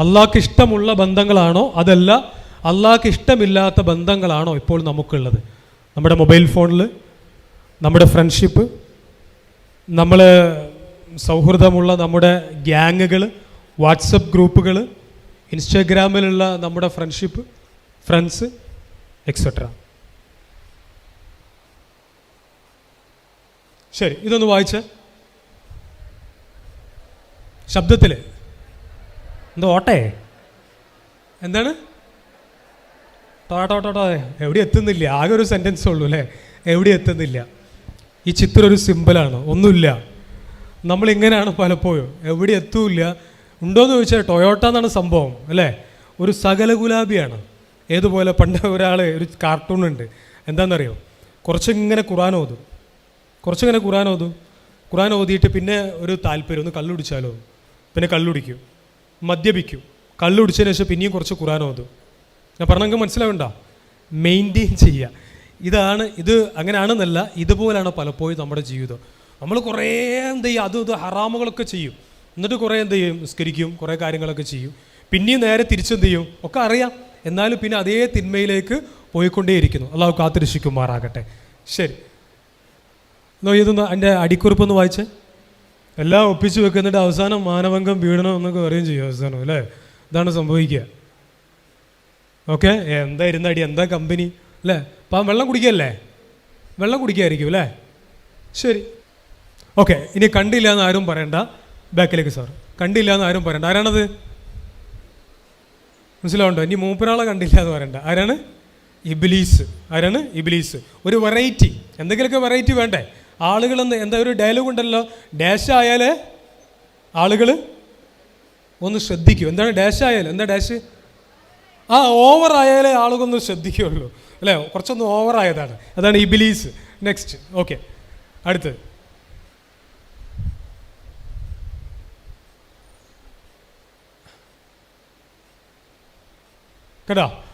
അള്ളാഹ്ക്ക് ഇഷ്ടമുള്ള ബന്ധങ്ങളാണോ? അതല്ല അള്ളാഹ്ക്ക് ഇഷ്ടമില്ലാത്ത ബന്ധങ്ങളാണോ ഇപ്പോൾ നമുക്കുള്ളത്? നമ്മുടെ മൊബൈൽ ഫോണിൽ നമ്മുടെ ഫ്രണ്ട്ഷിപ്പ് നമ്മൾ സൗഹൃദമുള്ള നമ്മുടെ ഗ്യാങ്ങുകൾ വാട്സപ്പ് ഗ്രൂപ്പുകൾ ഇൻസ്റ്റഗ്രാമിലുള്ള നമ്മുടെ ഫ്രണ്ട്ഷിപ്പ് ഫ്രണ്ട്സ് എക്സെട്ര ശരി ഇതൊന്ന് വായിച്ച. ശബ്ദത്തിൽ എന്താ ഓട്ടേ? എന്താണ്? ടോട്ടോ ടോട്ടോ എവിടെ എത്തുന്നില്ല? ആകെ ഒരു സെന്റൻസ് ഉള്ളൂ അല്ലേ? എവിടെ എത്തുന്നില്ല? ഈ ചിത്രം ഒരു സിമ്പിളാണ് ഒന്നുമില്ല. നമ്മൾ നമ്മളിങ്ങനെയാണ് പലപ്പോഴും. എവിടെ എത്തൂല്ല? ഉണ്ടോയെന്ന് ചോദിച്ചാൽ ടൊയോട്ട എന്നാണ് സംഭവം അല്ലേ? ഒരു സകല ഗുലാബിയാണ്. ഏതുപോലെ പണ്ട് ഒരാൾ ഒരു കാർട്ടൂൺ ഉണ്ട്. എന്താണെന്നറിയോ? കുറച്ചിങ്ങനെ ഖുറാൻ ഓതും. കുറച്ചിങ്ങനെ ഖുറാൻ ഓതും. ഖുറാൻ ഓതിയിട്ട് പിന്നെ ഒരു താല്പര്യം ഒന്ന് കള്ളുടിച്ചാലോ? പിന്നെ കള്ളുടിക്കും. മദ്യപിക്കും. കള്ളുടിച്ചതിന് ശേഷം പിന്നെയും കുറച്ച് ഖുറാൻ ഓതും ഞാൻ പറഞ്ഞെങ്കിൽ മനസ്സിലാവണ്ട. മെയിന്റെയിൻ ചെയ്യുക. ഇതാണ് ഇത് അങ്ങനെയാണെന്നല്ല ഇതുപോലെയാണ് പലപ്പോഴും നമ്മുടെ ജീവിതം. നമ്മൾ കുറേ എന്ത് ചെയ്യും അതും ഇത് ഹറാമുകളൊക്കെ ചെയ്യും. എന്നിട്ട് കുറേ എന്ത് ചെയ്യും നിസ്കരിക്കും കുറേ കാര്യങ്ങളൊക്കെ ചെയ്യും. പിന്നെയും നേരെ തിരിച്ചെന്ത് ചെയ്യും? ഒക്കെ അറിയാം. എന്നാലും പിന്നെ അതേ തിന്മയിലേക്ക് പോയിക്കൊണ്ടേയിരിക്കുന്നു. അള്ളാഹു കാത്തിരക്ഷിക്കുമാറാകട്ടെ. ശരി. നോ ഇതൊന്ന് എന്റെ അടിക്കുറിപ്പൊന്ന് വായിച്ചേ. എല്ലാം ഒപ്പിച്ച് വെക്കുന്നിട്ട് അവസാനം മാനവംഗം വീഴണം എന്നൊക്കെ പറയുകയും ചെയ്യും അവസാനം അല്ലേ? ഇതാണ് സംഭവിക്കുക. ഓക്കെ? എന്താ ഇരുന്നടി? എന്താ കമ്പനി? അല്ലേ? അപ്പം വെള്ളം കുടിക്കല്ലേ? വെള്ളം കുടിക്കായിരിക്കും അല്ലേ? ശരി. ഓക്കെ ഇനി കണ്ടില്ല എന്ന് ആരും പറയണ്ട. ബാക്കിലേക്ക് സാർ. കണ്ടില്ല എന്ന് ആരും പറയണ്ട. ആരാണത്? മനസ്സിലാവുണ്ടോ? ഇനി മൂപ്പരാളെ കണ്ടില്ല എന്ന് പറയണ്ട. ആരാണ്? ഇബിലീസ്. ആരാണ്? ഇബിലീസ്. ഒരു വെറൈറ്റി എന്തെങ്കിലുമൊക്കെ വെറൈറ്റി വേണ്ടേ? ആളുകൾ എന്താ ഒരു ഡയലോഗ് ഉണ്ടല്ലോ? ഡാഷ് ആയാലേ ആളുകൾ ഒന്ന് ശ്രദ്ധിക്കൂ. എന്താണ് ഡാഷ് ആയാലും? എന്താ ഡാഷ് ആ ഓവർ ആയാലേ ആളുകളൊന്ന് ശ്രദ്ധിക്കുകയുള്ളൂ. അല്ലേ? കുറച്ചൊന്ന് ഓവർ ആയതാണ്. അതാണ് ഇബിലീസ്. നെക്സ്റ്റ് ഓക്കെ അടുത്തത് കേട്ടോ?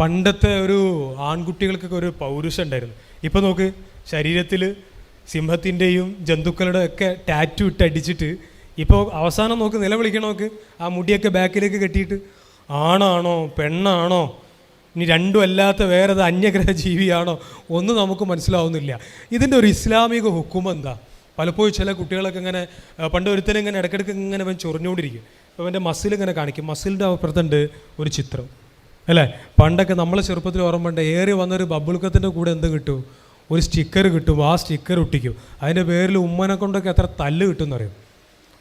പണ്ടത്തെ ഒരു ആൺകുട്ടികൾക്കൊക്കെ ഒരു പൗരുഷം ഉണ്ടായിരുന്നു. ഇപ്പം നോക്ക് ശരീരത്തിൽ സിംഹത്തിന്റെയും ജന്തുക്കളുടെ ഒക്കെ ടാറ്റു ഇട്ട് അടിച്ചിട്ട് ഇപ്പോൾ അവസാനം നോക്ക് നിലവിളിക്കണം നോക്ക്? ആ മുടിയൊക്കെ ബാക്കിലേക്ക് കെട്ടിയിട്ട് ആണാണോ പെണ്ണാണോ? ഇനി രണ്ടും അല്ലാത്ത വേറെ അന്യഗ്രഹ ജീവിയാണോ ഒന്നും നമുക്ക് മനസ്സിലാവുന്നില്ല. ഇതിന്റെ ഒരു ഇസ്ലാമിക ഹുക്കും എന്താ? പലപ്പോഴും ചില കുട്ടികളൊക്കെ ഇങ്ങനെ പണ്ട് ഒരുത്തനെ ഇങ്ങനെ ഇടയ്ക്കിടയ്ക്ക് ഇങ്ങനെ അവൻ ചൊറിഞ്ഞുകൊണ്ടിരിക്കും. അപ്പോൾ അവന്റെ മസിൽ ഇങ്ങനെ കാണിക്കും. മസിലിന്റെ അപ്പുറത്തുണ്ട് ഒരു ചിത്രം. അല്ലേ? പണ്ടൊക്കെ നമ്മളെ ചെറുപ്പത്തിൽ ഓർമ്മ ഉണ്ട് ഏറി വന്നൊരു ബബിൾക്കത്തിന്റെ കൂടെ എന്ത് കിട്ടും? ഒരു സ്റ്റിക്കർ കിട്ടും ആ സ്റ്റിക്കർ ഒട്ടിക്കും. അതിന്റെ പേരിൽ ഉമ്മനെ കൊണ്ടൊക്കെ എത്ര തല്ല് കിട്ടും എന്നറിയും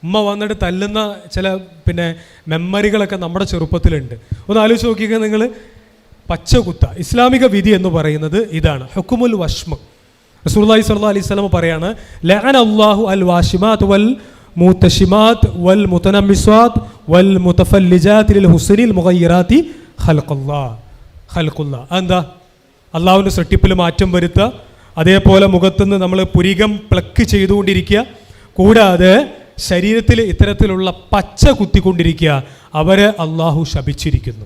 ഉമ്മ വന്നിട്ട് തല്ലുന്ന ചില പിന്നെ മെമ്മറികളൊക്കെ നമ്മുടെ ചെറുപ്പത്തിലുണ്ട്. ഒന്ന് ആലോചിച്ച് നോക്കിക്കുക നിങ്ങൾ പച്ചകുത്ത ഇസ്ലാമിക വിധി എന്ന് പറയുന്നത് ഇതാണ്. ഹുക്കുമുൽ വഷ്മ റസൂലുള്ളാഹി സ്വല്ലല്ലാഹി അലൈഹി വസല്ലം പറയാണ് ലഅന അല്ലാഹു അൽ വാഷിമാത് വൽ മൂത്തഷിമാത് വൽ മുത്തനമിസ്വാത് വൽ മുത്തഫല്ലിജാത്തിൽ ഹുസനിൽ മുഗയ്യിറാത്തി ഹൽക്കുല്ല ഖൽഖുല്ലാ. എന്താ അള്ളാഹുവിന്റെ സൃഷ്ടിപ്പിൽ മാറ്റം വരുത്തുക അതേപോലെ മുഖത്തുനിന്ന് നമ്മൾ പുരികം പ്ലക്ക് ചെയ്തുകൊണ്ടിരിക്കുക. കൂടാതെ ശരീരത്തിൽ ഇത്തരത്തിലുള്ള പച്ച കുത്തിക്കൊണ്ടിരിക്കുക. അവരെ അള്ളാഹു ശപിച്ചിരിക്കുന്നു.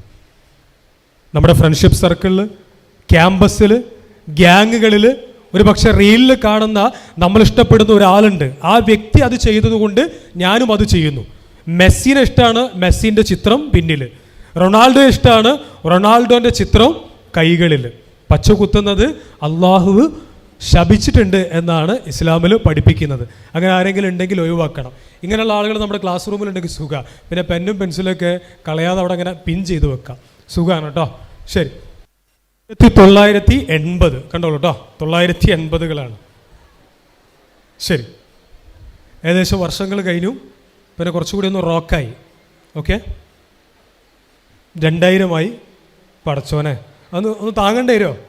നമ്മുടെ ഫ്രണ്ട്ഷിപ്പ് സർക്കിളിൽ ക്യാമ്പസിൽ ഗ്യാങ്ങുകളിൽ ഒരു പക്ഷെ റീലിൽ കാണുന്ന നമ്മൾ ഇഷ്ടപ്പെടുന്ന ഒരാളുണ്ട്. ആ വ്യക്തി അത് ചെയ്തതുകൊണ്ട് ഞാനും അത് ചെയ്യുന്നു. മെസ്സിനെ ഇഷ്ടമാണ് മെസ്സിന്റെ ചിത്രം പിന്നിൽ റൊണാൾഡോ ഇഷ്ടമാണ് റൊണാൾഡോന്റെ ചിത്രം കൈകളിൽ പച്ച കുത്തുന്നത് അള്ളാഹു ശപിച്ചിട്ടുണ്ട് എന്നാണ് ഇസ്ലാമിൽ പഠിപ്പിക്കുന്നത്. അങ്ങനെ ആരെങ്കിലും ഉണ്ടെങ്കിൽ ഒഴിവാക്കണം. ഇങ്ങനെയുള്ള ആളുകൾ നമ്മുടെ ക്ലാസ് റൂമിലുണ്ടെങ്കിൽ സുഖ. പിന്നെ പെന്നും പെൻസിലൊക്കെ കളയാതെ അവിടെ അങ്ങനെ പിൻ ചെയ്ത് വെക്കാം. സുഖമാണ് കേട്ടോ ശരി. ആയിരത്തി തൊള്ളായിരത്തി എൺപത്. കണ്ടോളൂ കേട്ടോ തൊള്ളായിരത്തി എൺപതുകളാണ്. ശരി. ഏകദേശം വർഷങ്ങൾ കഴിഞ്ഞു. പിന്നെ കുറച്ചുകൂടി ഒന്ന് റോക്കായി. ഓക്കെ? രണ്ടായിരമായി പടച്ചോനെ അന്ന് ഒന്ന് താങ്ങണ്ടേരോ വരുമോ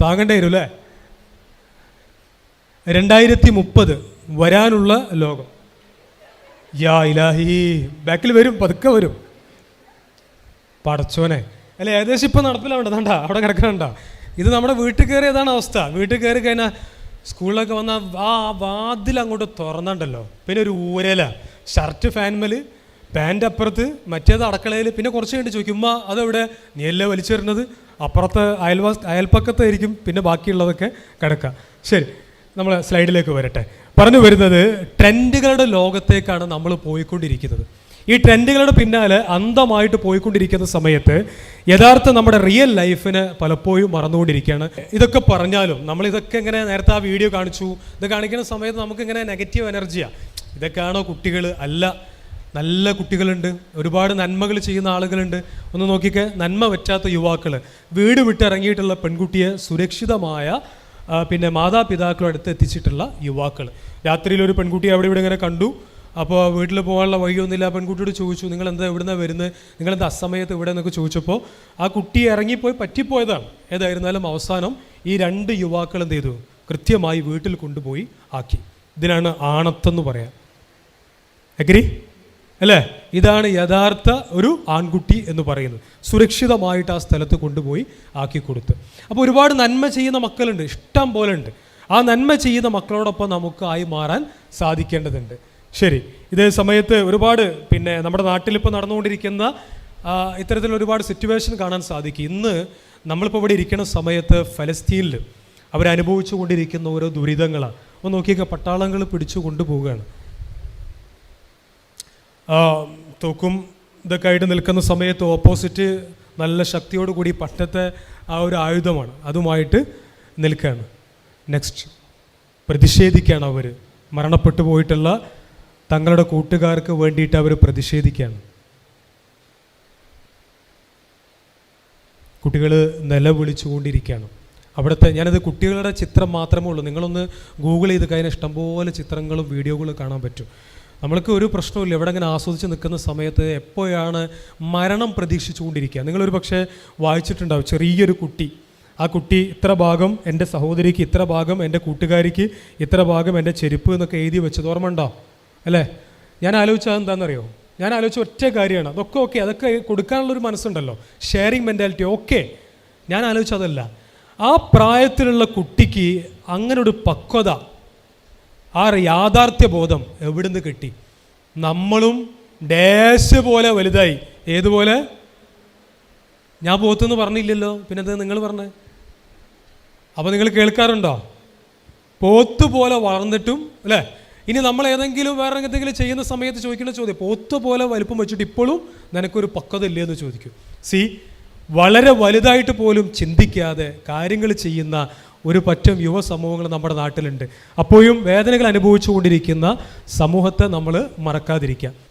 താങ്ങണ്ടേ അല്ലേ രണ്ടായിരത്തി മുപ്പത് വരാനുള്ള ലോകം. യാ ഇലാഹി. ബാക്കിൽ വരും പതുക്കെ വരും. പടച്ചോനെ. അല്ല ഏകദേശം ഇപ്പം നടപ്പിലാവേണ്ടതാണ്ട അവിടെ കിടക്കണണ്ട. ഇത് നമ്മുടെ വീട്ടിൽ കയറിയതാണ് അവസ്ഥ. വീട്ടിൽ കയറി കഴിഞ്ഞാൽ സ്കൂളിലൊക്കെ വന്നാൽ ആ വാതിൽ അങ്ങോട്ട് തുറന്നുണ്ടല്ലോ. പിന്നെ ഒരു ഊരല. ഷർട്ട് ഫാൻമൽ പാന്റ് അപ്പുറത്ത് മറ്റേത് അടക്കളയിൽ. പിന്നെ കുറച്ച് കഴിഞ്ഞ് ചോദിക്കും ഉമ്മ അതെവിടെ? നീ എല്ലാം വലിച്ചെറിഞ്ഞത് അപ്പുറത്ത് അയൽവാ അയൽപ്പക്കത്തായിരിക്കും പിന്നെ ബാക്കിയുള്ളതൊക്കെ കിടക്കുക ശരി. നമ്മൾ സ്ലൈഡിലേക്ക് വരട്ടെ. പറഞ്ഞു വരുന്നത് ട്രെൻഡുകളുടെ ലോകത്തേക്കാണ് നമ്മൾ പോയിക്കൊണ്ടിരിക്കുന്നത്. ഈ ട്രെൻഡുകളുടെ പിന്നാലെ അന്ധമായിട്ട് പോയിക്കൊണ്ടിരിക്കുന്ന സമയത്ത് യഥാർത്ഥ നമ്മുടെ റിയൽ ലൈഫിന് പലപ്പോഴും മറന്നുകൊണ്ടിരിക്കുകയാണ്. ഇതൊക്കെ പറഞ്ഞാലും നമ്മളിതൊക്കെ ഇങ്ങനെ നേരത്തെ ആ വീഡിയോ കാണിച്ചു. ഇത് കാണിക്കുന്ന സമയത്ത് നമുക്കിങ്ങനെ നെഗറ്റീവ് എനർജിയാണ് ഇതൊക്കെയാണോ കുട്ടികൾ അല്ല. നല്ല കുട്ടികളുണ്ട്. ഒരുപാട് നന്മകൾ ചെയ്യുന്ന ആളുകളുണ്ട്. ഒന്ന് നോക്കിക്കേ. നന്മ പറ്റാത്ത യുവാക്കൾ വീട് വിട്ടിറങ്ങിയിട്ടുള്ള പെൺകുട്ടിയെ സുരക്ഷിതമായ പിന്നെ മാതാപിതാക്കളുടെ അടുത്ത് എത്തിച്ചിട്ടുള്ള യുവാക്കൾ രാത്രിയിൽ ഒരു പെൺകുട്ടി അവിടെ ഇവിടെ ഇങ്ങനെ കണ്ടു. അപ്പോൾ വീട്ടിൽ പോകാനുള്ള വഴിയൊന്നുമില്ല. ആ പെൺകുട്ടിയോട് ചോദിച്ചു നിങ്ങൾ എന്താ എവിടുന്നാണ് വരുന്നത് നിങ്ങൾ എന്താ അസമയത്ത് ഇവിടെ എന്നൊക്കെ ചോദിച്ചപ്പോൾ ആ കുട്ടി ഇറങ്ങിപ്പോയി പറ്റിപ്പോയതാണ്. ഏതായിരുന്നാലും അവസാനം ഈ രണ്ട് യുവാക്കൾ എന്ത് ചെയ്തു? കൃത്യമായി വീട്ടിൽ കൊണ്ടുപോയി ആക്കി. ഇതിനാണ് ആണത്തെന്ന് പറയാം. അഗ്രി? അല്ലേ? ഇതാണ് യഥാർത്ഥ ഒരു ആൺകുട്ടി എന്ന് പറയുന്നത്. സുരക്ഷിതമായിട്ട് ആ സ്ഥലത്ത് കൊണ്ടുപോയി ആക്കി കൊടുത്ത്. അപ്പോൾ ഒരുപാട് നന്മ ചെയ്യുന്ന മക്കളുണ്ട്. ഇഷ്ടം പോലെ ഉണ്ട് ആ നന്മ ചെയ്യുന്ന മക്കളോടൊപ്പം നമുക്ക് ആയി മാറാൻ സാധിക്കേണ്ടതുണ്ട്. ശരി. ഇതേ സമയത്ത് ഒരുപാട് പിന്നെ നമ്മുടെ നാട്ടിലിപ്പോൾ നടന്നുകൊണ്ടിരിക്കുന്ന ഇത്തരത്തിൽ ഒരുപാട് സിറ്റുവേഷൻ കാണാൻ സാധിക്കും. ഇന്ന് നമ്മളിപ്പോൾ ഇവിടെ ഇരിക്കുന്ന സമയത്ത് ഫലസ്തീനിൽ അവരനുഭവിച്ചു കൊണ്ടിരിക്കുന്ന ഓരോ ദുരിതങ്ങളാണ് ഒന്ന് നോക്കിയൊക്കെ പട്ടാളങ്ങൾ പിടിച്ചു കൊണ്ടുപോവുകയാണ്. തൂക്കും ഇതൊക്കെ ആയിട്ട് നിൽക്കുന്ന സമയത്ത് ഓപ്പോസിറ്റ് നല്ല ശക്തിയോട് കൂടി പട്ടത്തെ ആ ഒരു ആയുധമാണ്. അതുമായിട്ട് നിൽക്കുകയാണ്. നെക്സ്റ്റ് പ്രതിഷേധിക്കുകയാണ് അവർ മരണപ്പെട്ടു പോയിട്ടുള്ള തങ്ങളുടെ കൂട്ടുകാർക്ക് വേണ്ടിയിട്ട് അവർ പ്രതിഷേധിക്കുകയാണ്. കുട്ടികൾ നിലവിളിച്ചുകൊണ്ടിരിക്കുകയാണ്. അവിടുത്തെ ഞാനത് കുട്ടികളുടെ ചിത്രം മാത്രമേ ഉള്ളൂ. നിങ്ങളൊന്ന് ഗൂഗിൾ ചെയ്ത് കഴിഞ്ഞാൽ ഇഷ്ടംപോലെ ചിത്രങ്ങളും വീഡിയോകളും കാണാൻ പറ്റും. നമ്മൾക്ക് ഒരു പ്രശ്നമില്ല എവിടെ ഇങ്ങനെ ആസ്വദിച്ച് നിൽക്കുന്ന സമയത്ത് എപ്പോഴാണ് മരണം പ്രതീക്ഷിച്ചുകൊണ്ടിരിക്കുക? നിങ്ങളൊരു പക്ഷേ വായിച്ചിട്ടുണ്ടാവും ചെറിയൊരു കുട്ടി. ആ കുട്ടി ഇത്ര ഭാഗം എന്റെ സഹോദരിക്ക് ഇത്ര ഭാഗം എന്റെ കൂട്ടുകാരിക്ക് ഇത്ര ഭാഗം എന്റെ ചെരുപ്പ് എന്നൊക്കെ എഴുതി വെച്ചത് ഓർമ്മ ഉണ്ടോ? അല്ലേ? ഞാൻ ആലോചിച്ചത് എന്താണെന്നറിയോ ഞാൻ ആലോചിച്ച ഒറ്റ കാര്യമാണ്. അതൊക്കെ ഓക്കെ അതൊക്കെ കൊടുക്കാനുള്ളൊരു മനസ്സുണ്ടല്ലോ. Sharing mentality okay. ഞാൻ ആലോചിച്ചതല്ല ആ പ്രായത്തിലുള്ള കുട്ടിക്ക് അങ്ങനൊരു പക്വത ആ യാഥാർത്ഥ്യ ബോധം എവിടുന്ന് കിട്ടി? നമ്മളും ഡേശ് പോലെ വലുതായി. ഏതുപോലെ ഞാൻ പോത്തെന്ന് പറഞ്ഞില്ലല്ലോ. പിന്നെ അത് നിങ്ങൾ പറഞ്ഞേ? അപ്പോൾ നിങ്ങൾ കേൾക്കാറുണ്ടോ? പോത്ത് പോലെ വളർന്നിട്ടും അല്ലേ? ഇനി നമ്മൾ ഏതെങ്കിലും വേറെ എന്തെങ്കിലും ചെയ്യുന്ന സമയത്ത് ചോദിക്കുന്ന ചോദ്യം പോത്ത് പോലെ വലുപ്പം വെച്ചിട്ട് ഇപ്പോഴും നിനക്കൊരു പക്വത ഇല്ലേ എന്ന് ചോദിക്കും. സി വളരെ വലുതായിട്ട് പോലും ചിന്തിക്കാതെ കാര്യങ്ങൾ ചെയ്യുന്ന ഒരു പറ്റം യുവ സമൂഹങ്ങൾ നമ്മുടെ നാട്ടിലുണ്ട്. അപ്പോഴും വേദനകൾ അനുഭവിച്ചുകൊണ്ടിരിക്കുന്ന സമൂഹത്തെ നമ്മൾ മറക്കാതിരിക്കുക.